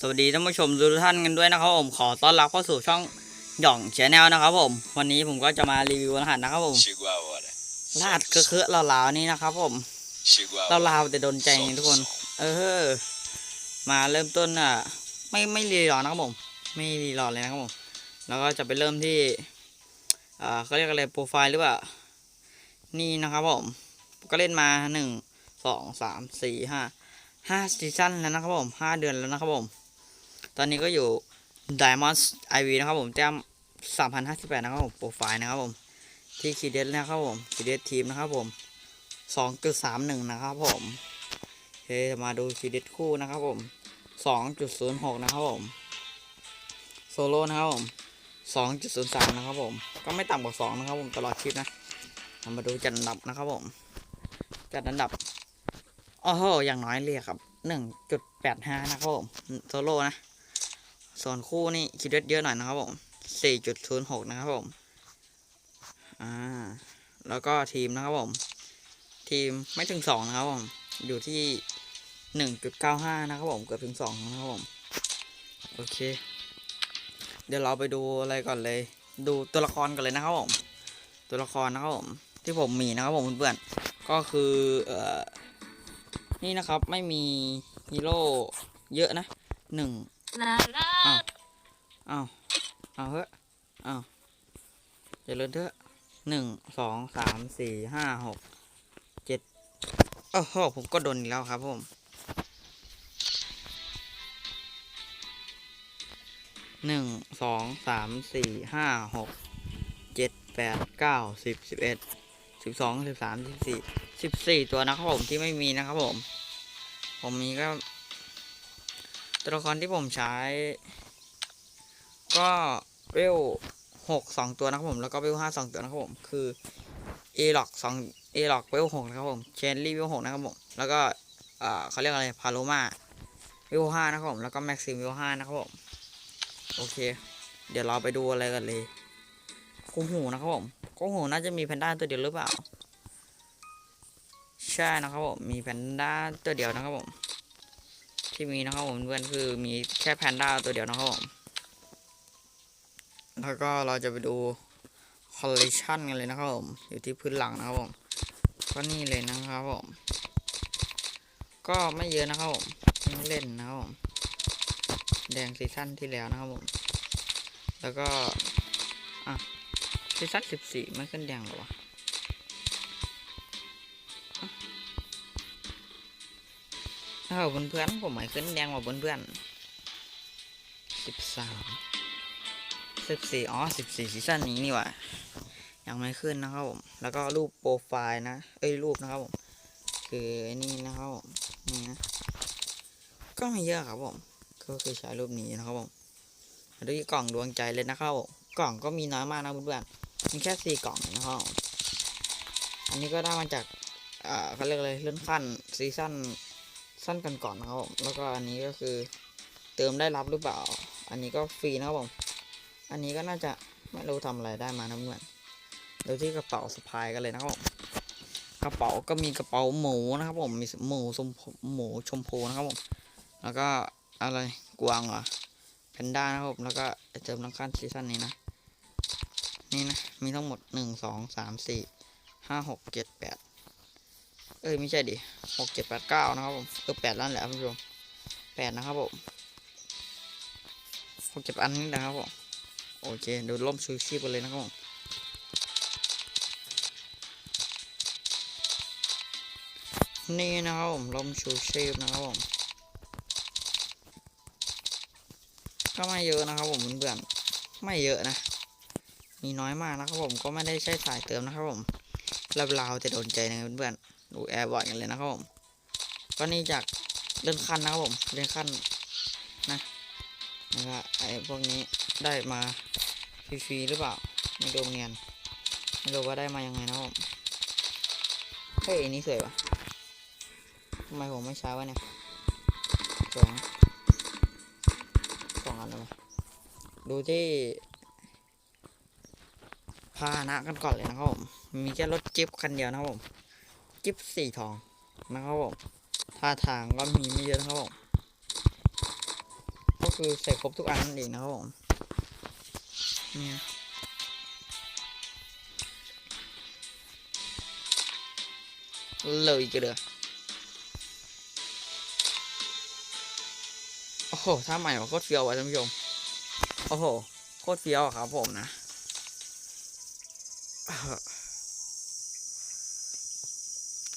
สวัสดีท่านผู้ชมทุกท่านกันด้วยนะครับผมขอต้อนรับเข้าสู่ช่องหย่องชแนลนะครับผม วันนี้ผมก็จะมารีวิวรหัสนะครับผม Chegou a hora. รหัสเคอะๆลาวๆนี่นะครับผม Chegou a ลา hora. วๆแต่โดนใจจริงทุกคน เออ มาเริ่มต้นอะ ไม่ไม่รีรอนะครับผม ไม่รีรอเลยนะครับผม แล้วก็จะไปเริ่มที่อ่าเขาเรียกอะไรโปรไฟล์หรือเปล่านี่นะครับผม ก็เล่นมาหนึ่งสองสามสี่ห้าห้าซีซั่นแล้วนะครับผมห้าเดือนแล้วนะครับผม ตอนนี้ก็อยู่ Diamond IV นะครับผมแต้มสามพันห้าสิบแปดนะครับผมโปรไฟล์นะครับผมที่คีเดสนะครับผมคีเดสทีมนะครับผมสองจุดสามหนึ่งนะครับผมเคมาดูคีเดสคู่นะครับผมสองจุดศูนย์หกนะครับผมโซโล่นะครับผมสองจุดศูนย์สามนะครับผม ก็ไม่ต่ำกว่าสองนะครับผมตลอดคลิปนะเรามาดูจัดอันดับนะครับผม จัดอันดับโอ้โหอย่างน้อยเลยกครับหนึ่งจุดแปดห้านะครับผมโซโล่นะ ส่วนคู่นี่คิดเยอะหน่อยนะครับผมสี่จุดศูนย์หกนะครับผมอ่าแล้วก็ทีมนะครับผม ทีมไม่ถึงสองนะครับผม อยู่ที่หนึ่งจุดเก้าห้านะครับผมเกือบถึงสองนะครับผมโอเค เดี๋ยวเราไปดูอะไรก่อนเลย ดูตัวละครกันเลยนะครับผม ตัวละครนะครับผม ที่ผมมีนะครับผมเพื่อนๆก็คือเอ่อนี่นะครับไม่มีฮีโร่เยอะนะหนึ่ง อ้าวอ้าวอ้าวเฮ้ยอ้าวอย่าเลินเถอะหนึ่งสองสามสี่ห้าหกเจ็ดโอ้โหผมก็โดนอีกแล้วครับผมหนึ่งสองสามสี่ห้าหกเจ็ดแปดเก้าสิบสิบเอ็ดสิบสองสิบสามสิบสี่สิบสี่ตัวนะครับผมที่ไม่มีนะครับผม ผมมีก็ ตัวละครที่ผมใช้ ก็เวลหกสองตัวนะครับผมแล้วก็เวลห้าสองตัวนะครับผมคือเอล็อกสองเอล็อกเวลหกนะครับผมเชนลี่เวลหกนะครับผมแล้วก็เขาเรียกอะไรพาโลมาเวลห้านะครับผมแล้วก็แม็กซิมเวลห้านะครับผมโอเค เดี๋ยวเราไปดูอะไรกันเลยคู่หูนะครับผมคู่หูน่าจะมีแพนด้าตัวเดียวหรือเปล่า ใช่นะครับผมมีแพนด้าตัวเดียวนะครับผม ที่มีนะครับผมเพื่อนคือมีแค่แพนด้าตัวเดียวนะครับผมแล้วก็เราจะไปดูคอลเลคชันกันเลยนะครับผม อยู่ที่พื้นหลังนะครับผมก็นี่เลยนะครับผม ก็ไม่เยอะนะครับผมเพิ่งเล่นนะครับผม แดงซีซั่นที่แล้วนะครับผม แล้วก็ อะซีซั่นสิบสี่ไม่ขึ้นแดงหรอวะ เออเพื่อนๆผมหมายขึ้นแดงว่าเพื่อนๆสิบสามสิบสี่อ๋อสิบสี่ซีซั่นนี้นี่ว่ายังไม่ขึ้นนะครับผม แล้วก็รูปโปรไฟล์นะ เอ้ยรูปนะครับผม คือนี่นะครับผมนี่นะ ก็ไม่เยอะครับผม ก็คือใช้รูปนี้นะครับผมมาดูที่กล่องดวงใจเลยนะครับผม กล่องก็มีน้อยมากนะเพื่อนๆ มีแค่สี่กล่องนะครับ อันนี้ก็ได้มาจากอ่าเขาเรียกอะไรเลื่อนขั้นซีซั่น สั้นกันก่อนนะครับผมแล้วก็อันนี้ก็คือเติมได้รับหรือเปล่า อันนี้ก็ฟรีนะครับผม อันนี้ก็น่าจะไม่รู้ทำอะไรได้มานะเพื่อนดูที่กระเป๋าสะพายกันเลยนะครับผมกระเป๋าก็มีกระเป๋าหมูนะครับผมมีหมูชมพูหมูชมพูนะครับผมแล้วก็อะไรกวางเหรอแพนด้านะครับผมแล้วก็เติมน้ำขั้นซีซั่นนี้นะนี่นะมีทั้งหมดหนึ่งสองสามสี่ห้าหกเจ็ดแปด เอ้ยไม่ใช่ดิหกเจ็ดแปดเก้านะครับผมเออแปดล้านแหละคุณผู้ชมแปดนะครับผมหกเจ็ดอันนี้นะครับผมโอเคดูล่มชูชีพกันเลยนะครับผมนี่นะครับผมล่มชูชีพนะครับผมก็ไม่เยอะนะครับผมเพื่อนๆไม่เยอะนะ มีน้อยมากนะครับผมก็ไม่ได้ใช้สายเติมนะครับผมราวๆแต่โดนใจนะเพื่อนๆ ดูแอร์บ่อร์ดกันเลยนะครับผมก็นี่จากเลื่อนขั้นนะครับผมเลื่อนขั้นนะนะครับไอ้พวกนี้ได้มาฟรีๆหรือเปล่าไม่รู้เงียนไม่รู้ว่าได้มายังไงนะครับผมเฮ้ยอันนี้สวยวะทำไมผมไม่ใช้วะเนี่ยสวยสองอันเลยดูที่พาหนะกันก่อนเลยนะครับผมมีแค่รถจิ๊บคันเดียวนะครับผม กิฟสีทองนะครับผมท่าทางก็มีไม่เยอะนะครับผมก็คือใส่ครบทุกอันนั่นเองนะครับผมเนี่ยเลยกันเลยโอ้โหท่าใหม่ว่ะโคตรเฟี้ยวว่ะท่านผู้ชม โอ้โห โคตรเฟี้ยวครับผมนะ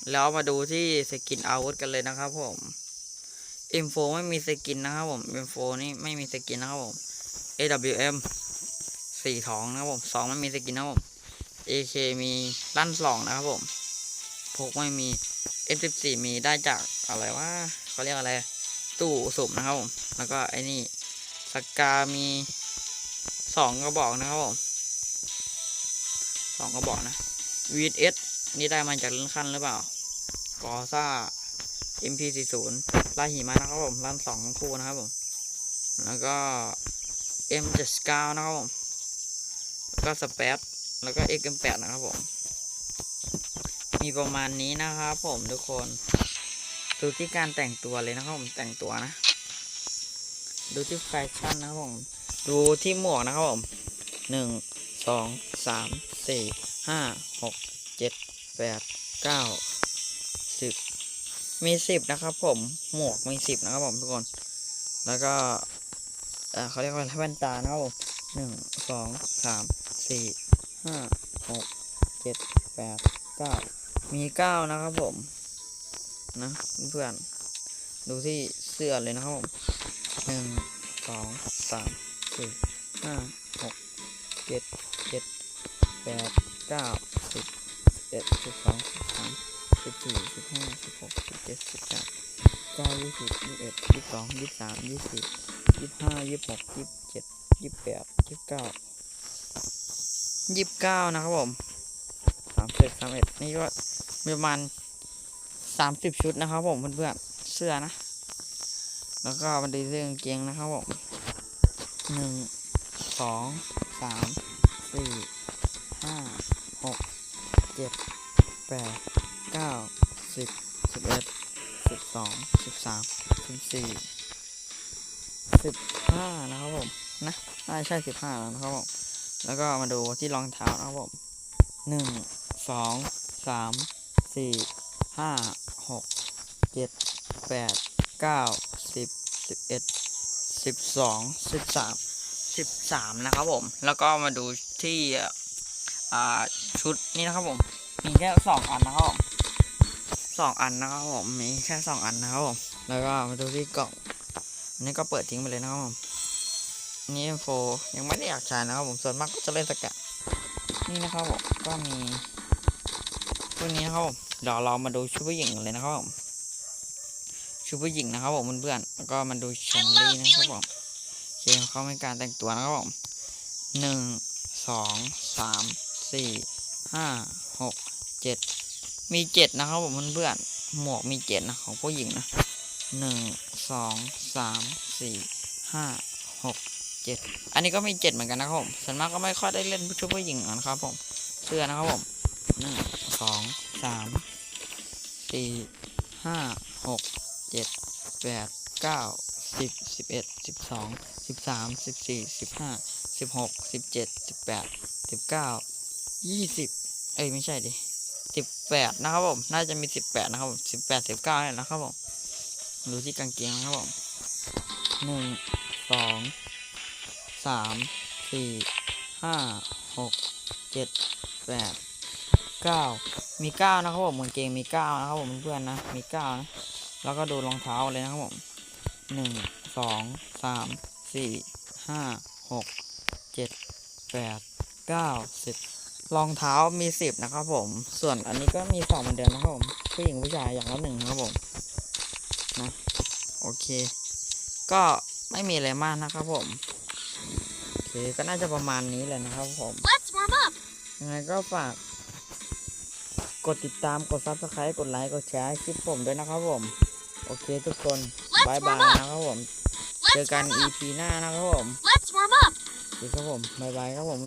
แล้วมาดูที่สกินอาวุธกันเลยนะครับผม M4 ไม่มีสกินนะครับผม M4 นี่ไม่มีสกินนะครับผม AWM สี่ทองนะครับผมสองไม่มีสกินนะครับผม AK มีลั่นสองนะครับผมพกไม่มี M14 มีได้จากอะไรวะเขาเรียกอะไรตู้สุ่มนะครับผม แล้วก็ไอ้นี่สกามีสองกระบอกนะครับผมสองกระบอกนะ VS นี่ได้มาจากเลื่อนขั้นหรือเปล่า กอซ่า MP40 ลายหิมะนะครับผมลั่นสองทั้งคู่นะครับผม แล้วก็ M79 นะครับผม แล้วก็สเปซแล้วก็ XM8 นะครับผม มีประมาณนี้นะครับผมทุกคน ดูที่การแต่งตัวเลยนะครับผมแต่งตัวนะ ดูที่แฟชั่นนะครับผม ดูที่หมวกนะครับผมหนึ่งสองสามสี่ห้าหกเจ็ดแปดเก้า สิบมีสิบนะครับ ผมหมวกมีสิบนะครับผมทุกคน แล้วก็เขาเรียกว่าแว่นตานะครับผมหนึ่งสองสามสี่ห้าหกเจ็ดแปดเก้ามีเก้านะครับผม นะเพื่อนดูที่เสื้อเลยนะครับผมหนึ่งสองสามสี่ห้าหกเจ็ดเจ็ดแปดเก้าสิบเอ็ดสิบสองสิบสาม สิบสี่สิบห้าสิบหกสิบเจ็ดสิบแปดเก้ายี่สิบยี่สิบเอ็ดยี่สิบสองยี่สิบสามยี่สิบยี่สิบห้ายี่สิบหกยี่สิบเจ็ดยี่สิบแปดยี่สิบเก้ายี่สิบเก้านะครับผมสามสิบสามเอ็ดนี่ก็มีประมาณสามสิบชุดนะครับผมเพื่อนๆเสื้อนะ แล้วก็มาดูเรื่องกางเกงนะครับผมหนึ่งสองสามสี่ห้าหกเจ็ดแปด สิบสี่สิบห้านะครับผมนะน่าใช่สิบห้าแล้วนะครับผมแล้วก็มาดูที่รองเท้านะครับผมหนึ่งสองสามสี่ห้าหกเจ็ดแปดเก้าสิบสิบเอ็ดสิบสองสิบสามสิบสามนะครับผม แล้วก็มาดูที่ชุดนี้นะครับผม มีแค่สองอันนะครับผม สองอันนะครับผมมีแค่สองอันนะครับผมแล้วก็มาดูที่กล่องอันนี้ก็เปิดทิ้งไปเลยนะครับผมนนี้โฟยังไม่ได้อยากใช้นะครับผมส่วนมากก็จะเล่นสกัดนี่นะครับผมก็มีตัวนี้นะครับผมเดี๋ยวเรามาดูชุดผู้หญิงเลยนะครับผมชุดผู้หญิงนะครับผมเพื่อนๆแล้วก็มาดูชนลี่นะครับผมเคเขาเป็นการแต่งตัวนะครับผมหนึ่งสองสามสี่ห้าหกเจ็ด มีเจ็ดนะครับผมเพื่อนๆหมวกมีเจ็ดนะของผู้หญิงนะหนึ่งสองสามสี่ห้าหกเจ็ดอันนี้ก็มีเจ็ดเหมือนกันนะครับผมส่วนมากก็ไม่ค่อยได้เล่นชุดผู้หญิงนะครับผมเสื้อนะครับผมหนึ่งสองสามสี่ห้าหกเจ็ดแปดเก้าสิบสิบเอ็ดสิบสองสิบสามสิบสี่สิบห้าสิบหกสิบเจ็ดสิบแปดสิบเก้ายี่สิบเอ้ยไม่ใช่ดิ สิบแปดนะครับผมน่าจะมีสิบแปดนะครับผมสิบแปดสิบเก้าเนี่ยนะครับผมดูที่กางเกงนะครับผมหนึ่งสองสามสี่ห้าหกเจ็ดแปดเก้ามีเก้านะครับผมกางเกงมีเก้านะครับผมเพื่อนนะมีเก้านะแล้วก็ดูรองเท้าเลยนะครับผมหนึ่งสองสามสี่ห้าหกเจ็ดแปดเก้าสิบ รองเท้ามีสิบนะครับผม ส่วนอันนี้ก็มีสองเหมือนเดิมนะครับผมผู้หญิงผู้ชายอย่างละหนึ่งนะครับผมนะโอเค ก็ไม่มีอะไรมากนะครับผมโอเคก็น่าจะประมาณนี้เลยนะครับผม Let's warm up. ยังไงก็ฝากกดติดตามกด subscribe กดไลค์กดแชร์ให้คลิปผมด้วยนะครับผม โอเคทุกคน Let's บายบาย warm up. นะครับผม เจอ Let's กัน warm up. EP หน้านะครับผม Let's warm up. โอเคครับผมบายบายครับผม